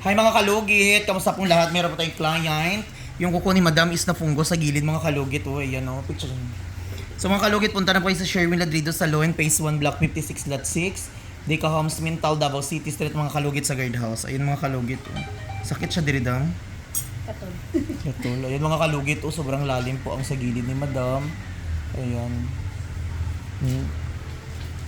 Hi mga kalugit, kamusta pong lahat? Meron po tayong client. Yung kuko ni Madam is na fungo sa gilid mga kalugit. Oh, ayan oh, picture niyo. So mga kalugit, punta na po kayo sa Sherwin Ladrido Salon, Phase 1, Block 56, Lot 6. Deca Homes, Mintal, Davao City Street, mga kalugit sa guardhouse. Ayun mga kalugit. Oh. Sakit siya diridam. Katol. Ito, ayun mga kalugit. Oh, sobrang lalim po ang sa gilid ni Madam. Ayan. Hmm.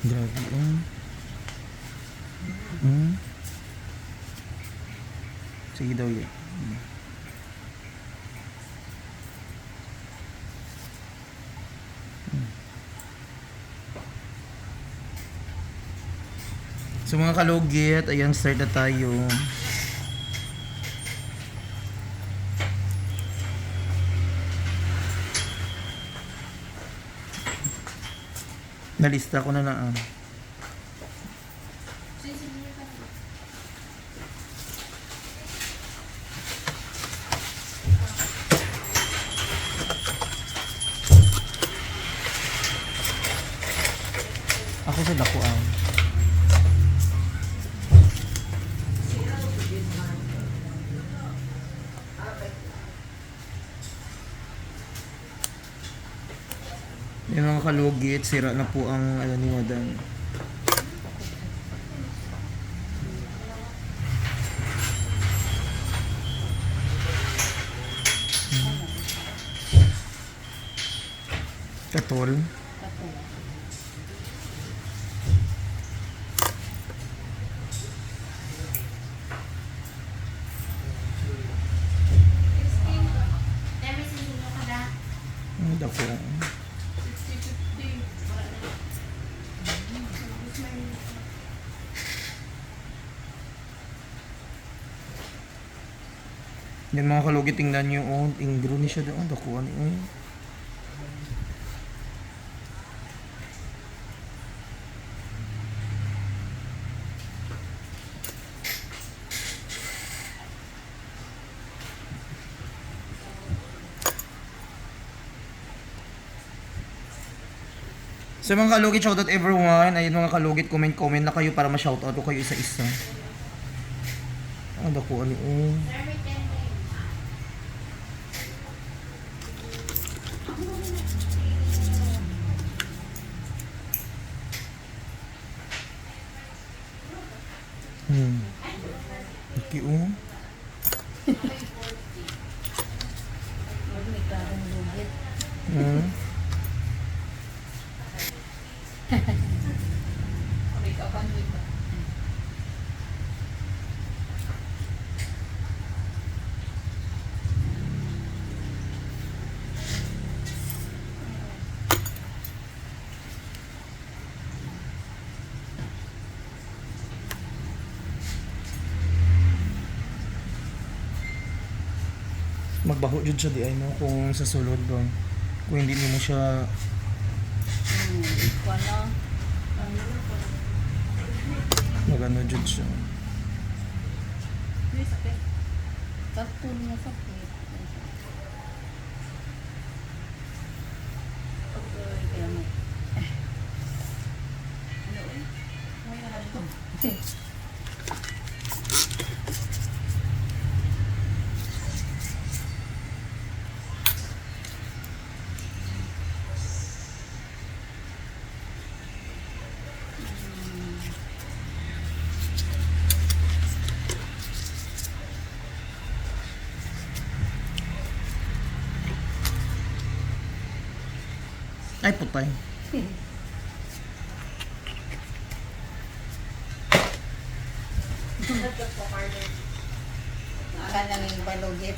Grabe. Oh. Hmm. Sige daw yun. So mga kalugit, ayan, start na tayo. Nalista ko na na. ah. Sa dakuan. Yung mga kalugit, sira na po ang ano ni Madam. Katol. Yan mga kalugit, tingnan nyo. Oh, ingro ni siya doon. Dakuan. Oh. Sa mga kalugit, shoutout everyone. Ayun mga kalugit, comment-comment na kayo para ma-shoutout ko kayo isa-isa. Ko ano oh. Hmm. Okay, oh. 음. 끼우. Magbaho jud siya di ay no kung sa sulod ba. Kung hindi mo siya magano jud siya. Katol na sakit. Kaya Ay putay. Ka nang yung balugit.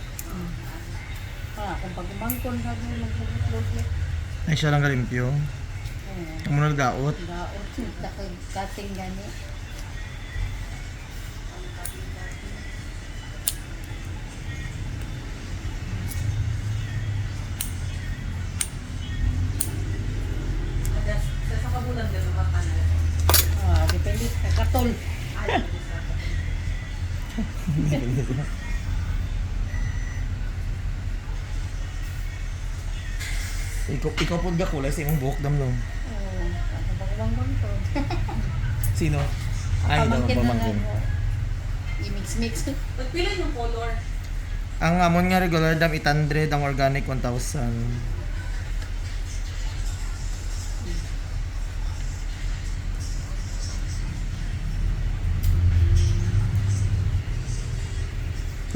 Ah, kung pagmangkon sa mo maglugit. Ay siya lang kalimpyo. Hmm. Ang muna nagdaot. Daot. Dakod kating gani. Ikaw ikaw pud ga kulay sa imong buhok damlong. Oh, ano ba bang bangkon? Sino? Ay, daw na pamangkin. I-mix-mix. Pagpila yung color. Ang amon nga regular dam 800, ang organic 1,000.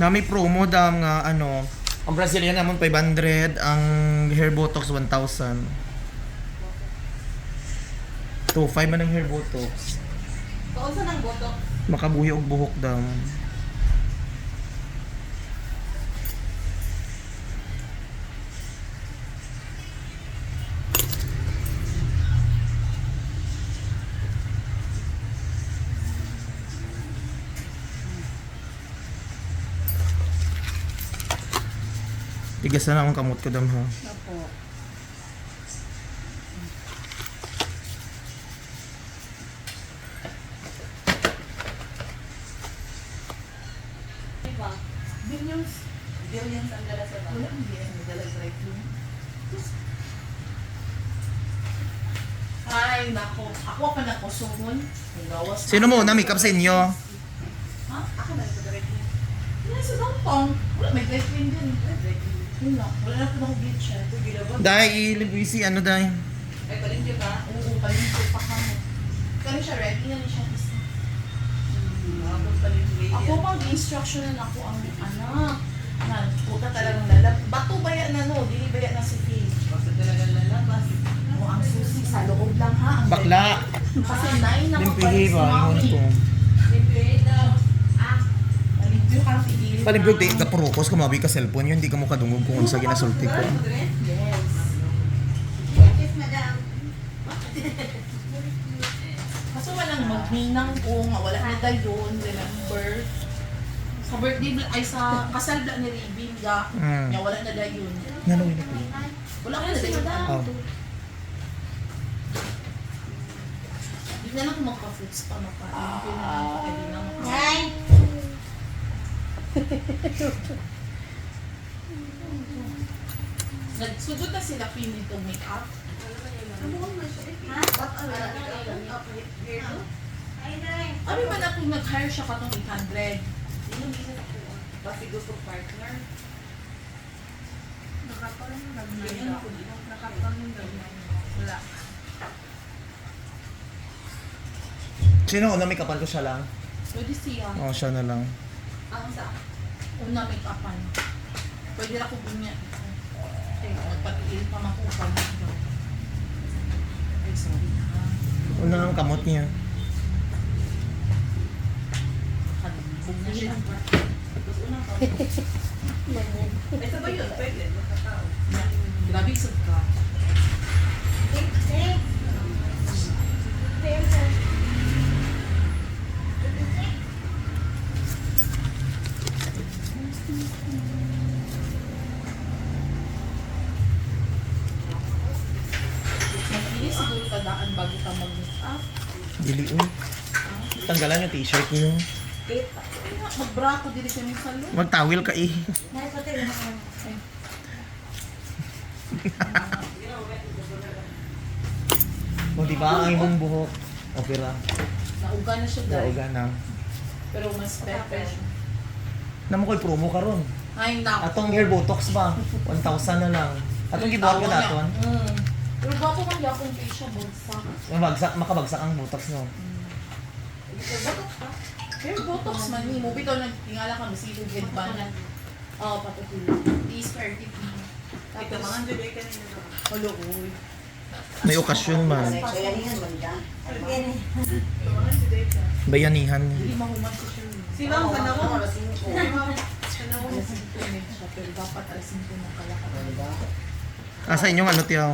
Na may promo dam nga ano, ang Brazilian namon 500, ang hair botox 1,000. 2,500 man ang hair botox. Kaunsa ng boto? Makabuhi og buhok dam. Tigas na akong kamot ko dam ha. Opo. Diba? Billions. Billions ang dala sa bag. Wala ang billions ang dala sa room. Ay, nako. Ako pa na. Ang gawas. Sino mo na makeup sa inyo? Ha? Ako na sa direct room. Yan sa downtown. Wala, may room din. Direct room. Lang. Wala na po akong bleach yan. Ito, gilabot. Dahil si ano dahil. Ay, palimpyo ka? Oo, palimpyo pa ka mo. Kani siya, ready na siya. Ako pang instruction na ako ang anak. Na, puta talagang lalab. Bato ba yan na no? Dili ba yan na si Faye? Basta talagang lalabas. O, ang susi sa loob lang ha. Ang Bakla. Kasi nine na Limpihi ba? Iwan ko. Limpihi daw. Ah. Palimpyo ka, Palibog di ka purukos ka mabi ka cellphone yun, hindi ka mo kadungog kung unsa ginasulti ko. Yes. Yes, madam. Kaso walang magninang ko nga wala na dayon, remember? Sa birthday ay sa kasal ni Ribin ga, Mm. nga wala na dayon. Nanawin ako. Wala na dayon. Oh. Di na lang magka-fruits pa makain. Hindi na lang na Nay! Nagsugod na sila pin nitong make-up. Ano ba na kung nag-hire siya katong 800? Kasi gusto partner. Wala. Sino una may kapal ko siya lang? Pwede siya. Oo, siya na lang. Ang sa una make-upan. Pwede na ko bunya. Eh, magpatigil pa makupan. Ay, sorry ha. Una ang kamot niya. Kadibog na siya. Tapos unang ka. Ay, sabay yun. Pwede. Makatao. Grabe isog ka. Makinis siguro tadaan bago ka mag-make-up. Dili uy. Tanggalan yung t-shirt niyo. Nga, Mag-bra ko dili sa mga salon. Magtawil ka eh. Nay, pati na ako. O di ba ang imong buhok? Okay ra. Nauga na siya guys. Dauga na. Pero mas pepper. Namo ko'y promo karon. Ay, naku. Atong hair botox ba? 1,000 na lang. Atong gibuhat ko naton. Mm. Pero bago kang yapon kayo siya, bonsak. Mabagsak, makabagsak ang botox no. Botox ka? Pero botox man ni mo. Bitaw nagtingala ka, masilo gid ba na? Oo, patutulo. Is 30 p. Tapos, mga hindi ka nila. Halo, uy. May okasyon man. Kaya. Yan eh. Bayanihan. Hindi mahuman si. Sino ang panahon? Alas 5 med siya, pero dapat alas 5 na kalakad. Asa inyong ano tiyaw?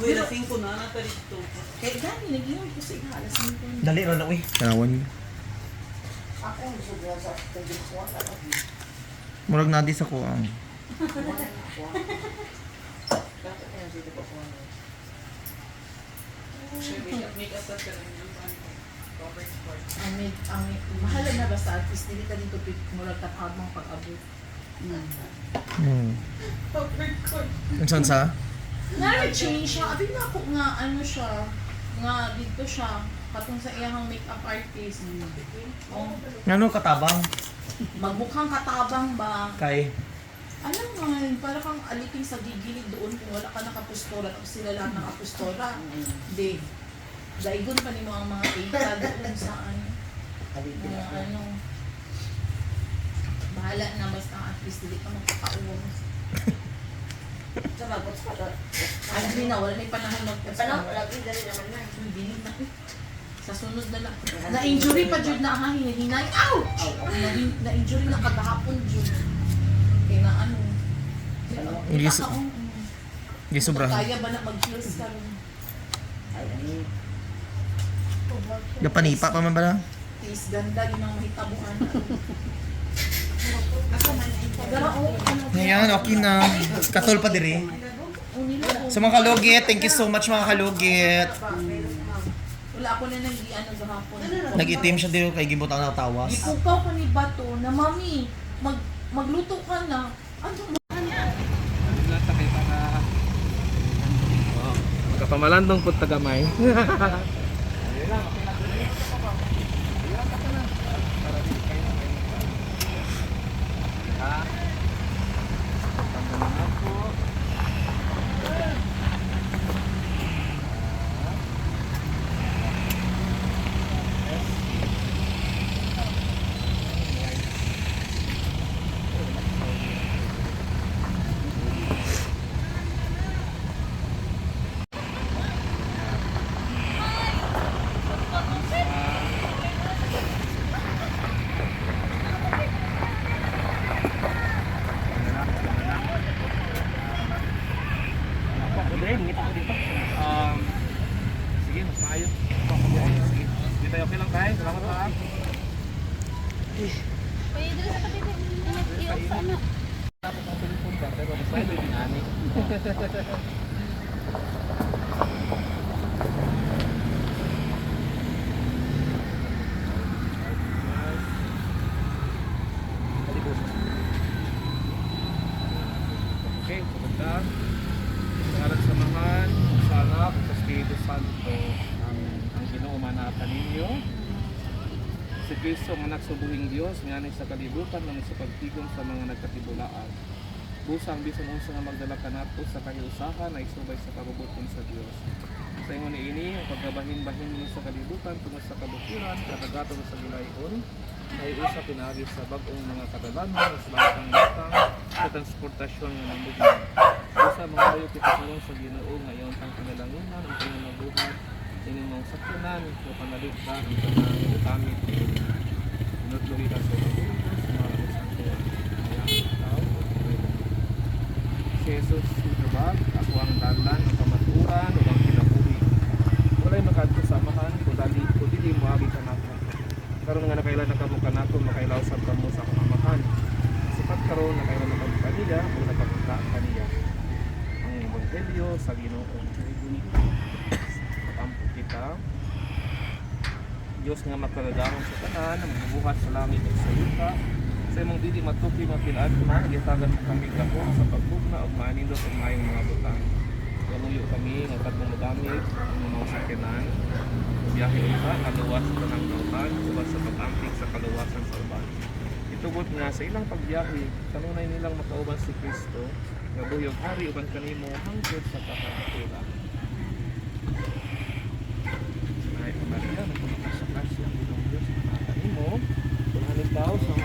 Uy, lasing ko na, nata dito. Kaya gani, nag-inom ko sa iha, alas 5 na. Dali ra na uy. Niyo. Ako ang subo sa ka. Murag na di sa kuang. Ko? Make up ka rin Ang med, ang mahal na basta at least dili ka dito pit murag taphabang pag-abot. Hmm. Covered court. Unsan sa? Na-change siya. Abi na ako nga ano siya, nga dito siya. Katong sa iyang makeup artist. Oh, Ano katabang? magmukhang katabang ba? Kay Alam nga, para kang aliking sa gigilid doon kung wala ka nakapustora tapos sila lahat nakapustora. Hindi. Daigon pa ni mo ang mga kita doon sa ano. Mga ano. Bahala na basta at least dili ka magkakauwang. Sa bagot sa bagot. Alam mo na, wala na yung panahon Paano? magpustora. Lagi dali naman na. Hindi na. Sa sunod na lang. Na-injury pa Jud na ang hinahinay. Ow! Na- Na-injury na kagahapon Jud. Kaya na ano. Hindi su- ka, oh. Di sobrahan. Kaya ba na mag-heels ka rin? Ay, ay. Gapanipa pa man ba na? Is ganda yun ang oh, ano. Ayan, okay na. Katol pa diri. Oh, oh. Sa mga kalugit, thank you so much mga kalugit. Wala ako na nag ano gahapon. Nag-itim siya dito kay Gibutang na tawas. Ipukaw pa ni Bato na mami, mag magluto ka na. Ano mo? Lahat sa kita magkapamalandong po tagamay. Um, sige, mas maayos. Sige, sige tayo okay lang tayo. Salamat ha. Tapos ang telepon ka, pero mas maayos din ani. Okay, pumunta. Ngalan sa Mahan, sa Anak, sa Santo. Amen. Ang Ginoo manatan ninyo. Si Kristo ang anak sa buhing Diyos, nganay sa kalibutan ng sa pagtigom sa mga nagkatibulaan. Busang bisan unsa nga magdala kanato sa kahiusahan na isubay sa kabubuton sa Dios. Sa ingon ni ini, ang pagkabahin-bahin mo sa kalibutan tungod sa kabukiran, kadagato sa gilayon, ay usa pinagi sa bagong mga kadalanan, sa lahat ng matang, sa transportasyon ng namugin. Usa mga kayo kitulong sa Ginoo ngayon ang kinalangunan, ang pinamabuhat, ining mga sakyanan, o panaligta, ang kanang utamit. Inutluwi ka sa mga sa mga santuan. Ayan, tao, Si Jesus, diba? Ako ang dalan, ang kamaturan, o ang kinabuhi. Wala'y makadto samahan, kung dali, kung dili mo agi ka nato. Karon nga nakailan na kamo kanato, makailaw sa kamo sa kamamahan. Sipat karon nakailan na kamo kaniya, o Evangelyo sa Ginoo. Pampo kita. Diyos nga makalagamon sa tanan, ang magbubuhat sa langit at sa lupa. Sa imong dili matuki mga pinagma, gitagan mo kami kako sa pagbugna ug maanindot ang mayong mga butang. Kaluyo kami nga kadtong magamit ang mga sakyanan. Biyahe unta kaluwas sa tanang kautan, sa pag-amping sa kaluwasan sa Tugot nga sa ilang pagyawi, kanunay nilang makauban si Kristo, nga buyog hari uban kanimo hangtod sa kakatula. Ay, Maria, nagpumakasakasya ang Diyos na kanimo, 200,000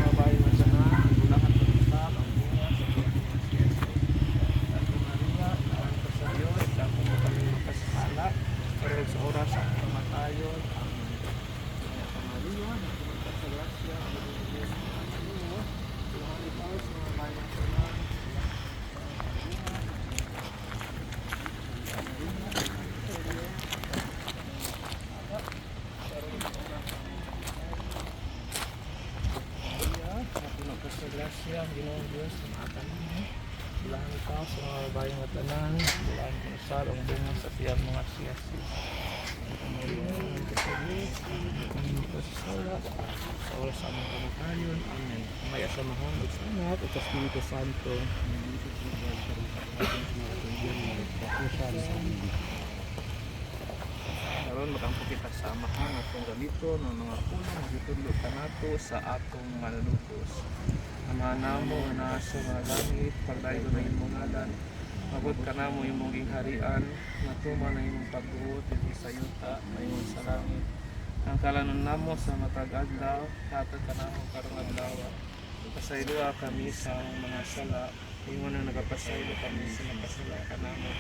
Ginoong Diyos, tumaatan mo. Bulahan ikaw sa mga bayang at tanan, bulahan ko sa ang bunga sa siyang mga siyasi. Maria, ang ka sa Diyos, kami ka sa sala, sa oras sa aming kamatayon. Amen. May asamahan, at sa anak, at Espiritu Santo. Amen. aron makampo kita sa amahan atong gamito ng mga pulong magitudlo ka nato sa atong manunubos. Amahan namo nga nasa mga langit, pagdayo na imong ngalan. Mabot ka na mo imong gingharian, natuma na imong pagbuot iti sa yuta, mayon sa langit. Ang kalanon namo sa matag adlaw, hatag ka na mo karong adlaw. Pasayloa kami sa mga sala, ingon na nagapasaylo kami sa nakasala ka namo.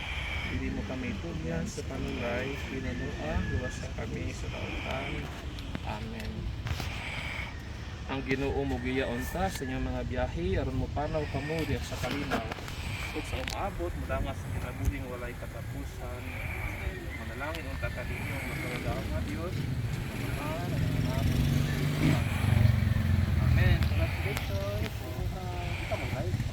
Hindi mo kami tulyan sa panulay, pinunua, luwasa kami sa kautan. Amen ang Ginoo mo giyaon ta sa inyong mga biyahe aron mo panaw kamo diha sa kalinaw ug sa umaabot mudangas sa kinabuhing walay katapusan manalangin unta kaninyo magkadaang nga Dios Amen. Congratulations. Kita mo guys.